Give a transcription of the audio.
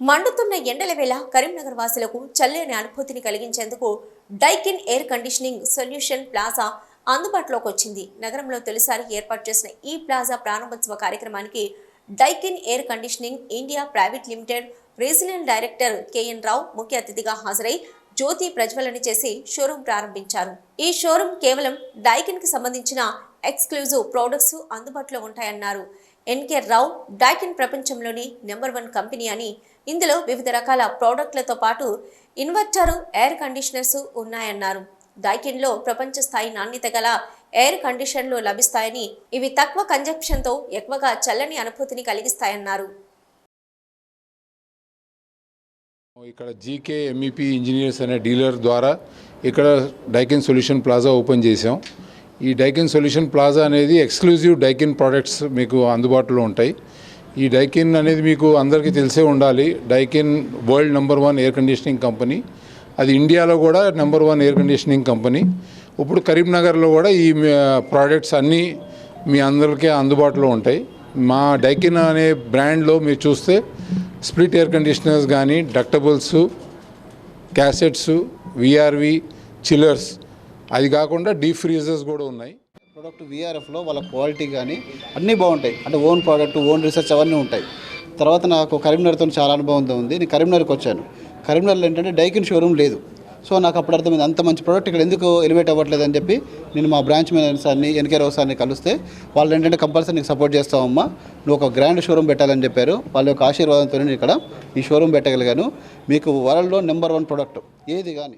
మండుతున్న ఎండల వేళ కరీంనగర్ వాసులకు చల్లని అనుభూతిని కలిగించేందుకు Daikin air conditioning solution plaza అందుబాటులోకి వచ్చింది. నగరంలో తొలిసారి ఏర్పాటు చేసిన ఈ ప్లాజా ప్రారంభోత్సవ కార్యక్రమానికి Daikin air conditioning India private limited regional director KN Rao ముఖ్య అతిథిగా హాజరై జ్యోతి ప్రజ్వలన చేసి షోరూం ప్రారంభించారు. ఈ షోరూం కేవలం డైకిన్కి సంబంధించిన ఎక్స్క్లూజివ్ ప్రోడక్ట్స్ అందుబాటులో ఉంటాయన్నారు. ఎన్కే రావు డైకిన్ ప్రపంచంలోని నెంబర్ వన్ కంపెనీ అని. ఇందులో వివిధ రకాల ప్రోడక్ట్లతో పాటు ఇన్వర్టరు ఎయిర్ కండిషనర్స్ ఉన్నాయన్నారు. డైకిన్లో ప్రపంచ స్థాయి నాణ్యత గల ఎయిర్ కండిషన్లు లభిస్తాయని ఇవి తక్కువ కంజప్షన్తో ఎక్కువగా చల్లని అనుభూతిని కలిగిస్తాయన్నారు. ఇక్కడ జీకే ఎంఈపీ ఇంజనీర్స్ అనే డీలర్ ద్వారా ఇక్కడ డైకిన్ సొల్యూషన్ ప్లాజా ఓపెన్ చేసాం ఈ డైకిన్ సొల్యూషన్ ప్లాజా అనేది ఎక్స్క్లూజివ్ డైకిన్ ప్రోడక్ట్స్ మీకు అందుబాటులో ఉంటాయి. ఈ డైకిన్ అనేది మీకు అందరికీ తెలిసే ఉండాలి. Daikin world number one air conditioning company అది ఇండియాలో కూడా number one air conditioning company ఇప్పుడు కరీంనగర్లో కూడా ఈ ప్రోడక్ట్స్ అన్నీ మీ అందరికీ అందుబాటులో ఉంటాయి. మా డైకిన్ అనే బ్రాండ్లో మీరు చూస్తే స్ప్లిట్ ఎయిర్ కండిషనర్స్ కానీ డక్టబుల్స్ క్యాసెట్స్ విఆర్వి చిల్లర్స్ అది కాకుండా డీప్ ఫ్రీజర్స్ కూడా ఉన్నాయి. ప్రోడక్ట్ విఆర్ఎఫ్లో వాళ్ళ క్వాలిటీ కానీ అన్నీ బాగుంటాయి. అంటే ఓన్ ప్రోడక్ట్ ఓన్ రీసెర్చ్ అవన్నీ ఉంటాయి. తర్వాత నాకు కరీంనగర్తో చాలా అనుభవం ఉంది. నేను కరీంనగర్కి వచ్చాను. కరీంనగర్లో ఏంటంటే డైకిన్ షోరూమ్ లేదు. సో నాకు అప్పుడు అర్థమైంది అంత మంచి ప్రోడక్ట్ ఇక్కడ ఎందుకు ఎలివేట్ అవ్వట్లేదు అని చెప్పి నేను మా బ్రాంచ్ మేనేజర్ సార్ని ఎన్కే రావు సార్ని కలిస్తే వాళ్ళు ఏంటంటే కంపల్సరీ నీకు సపోర్ట్ చేస్తామమ్మా నువ్వు ఒక గ్రాండ్ షోరూమ్ పెట్టాలని చెప్పారు. వాళ్ళ యొక్క ఆశీర్వాదంతో నేను ఇక్కడ ఈ షోరూమ్ పెట్టగలిగాను. మీకు వరల్డ్లో నెంబర్ వన్ ప్రోడక్ట్ ఏది కానీ